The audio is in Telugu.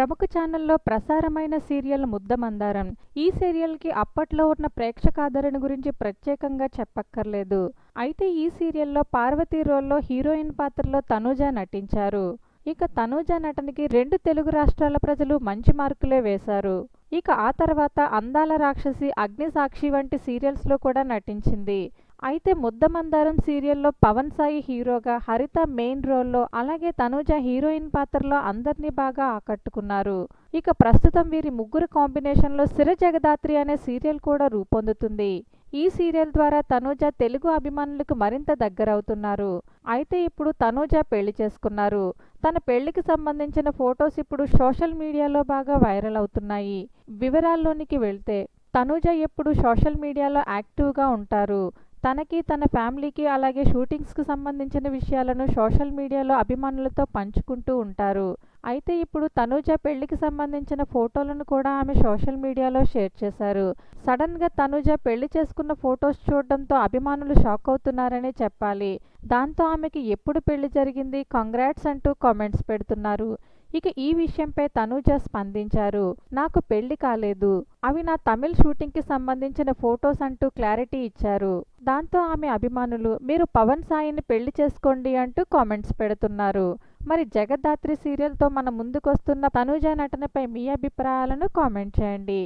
ప్రముఖ ఛానల్లో ప్రసారమైన సీరియల్ ముద్దమందారం. ఈ సీరియల్కి అప్పట్లో ఉన్న ప్రేక్షకాదరణ గురించి ప్రత్యేకంగా చెప్పక్కర్లేదు. అయితే ఈ సీరియల్లో పార్వతీ రోల్లో హీరోయిన్ పాత్రలో తనూజ నటించారు. ఇక తనూజ నటనకి రెండు తెలుగు రాష్ట్రాల ప్రజలు మంచి మార్కులే వేశారు. ఇక ఆ తర్వాత అందాల రాక్షసి అగ్నిసాక్షి వంటి సీరియల్స్లో కూడా నటించింది. అయితే ముద్దమందారం సీరియల్లో పవన్ సాయి హీరోగా హరిత మెయిన్ రోల్లో అలాగే తనూజ హీరోయిన్ పాత్రలో అందరినీ బాగా ఆకట్టుకున్నారు. ఇక ప్రస్తుతం వీరి ముగ్గురు కాంబినేషన్లో సిర జగదాత్రి అనే సీరియల్ కూడా రూపొందుతుంది. ఈ సీరియల్ ద్వారా తనూజ తెలుగు అభిమానులకు మరింత దగ్గరవుతున్నారు. అయితే ఇప్పుడు తనూజ పెళ్ళి చేసుకున్నారు. తన పెళ్ళికి సంబంధించిన ఫొటోస్ ఇప్పుడు సోషల్ మీడియాలో బాగా వైరల్ అవుతున్నాయి. వివరాల్లోనికి వెళ్తే తనూజ ఎప్పుడు సోషల్ మీడియాలో యాక్టివ్గా ఉంటారు. తనకి తన ఫ్యామిలీకి అలాగే షూటింగ్స్కి సంబంధించిన విషయాలను సోషల్ మీడియాలో అభిమానులతో పంచుకుంటూ ఉంటారు. అయితే ఇప్పుడు తనూజ పెళ్ళికి సంబంధించిన ఫోటోలను కూడా ఆమె సోషల్ మీడియాలో షేర్ చేశారు. సడన్గా తనూజ పెళ్ళి చేసుకున్న ఫొటోస్ చూడడంతో అభిమానులు షాక్ అవుతున్నారనే చెప్పాలి. దాంతో ఆమెకి ఎప్పుడు పెళ్ళి జరిగింది? కంగ్రాట్స్ అంటూ కామెంట్స్ పెడుతున్నారు. ఇక ఈ విషయంపై తనూజ స్పందించారు. నాకు పెళ్ళి కాలేదు. అవి నా తమిళ్ షూటింగ్కి సంబంధించిన ఫొటోస్ అంటూ క్లారిటీ ఇచ్చారు. దాంతో ఆమె అభిమానులు మీరు పవన్ సాయిని పెళ్ళి చేసుకోండి అంటూ కామెంట్స్ పెడుతున్నారు. మరి జగద్ధాత్రి సీరియల్తో మన ముందుకొస్తున్న తనూజ నటనపై మీ అభిప్రాయాలను కామెంట్ చేయండి.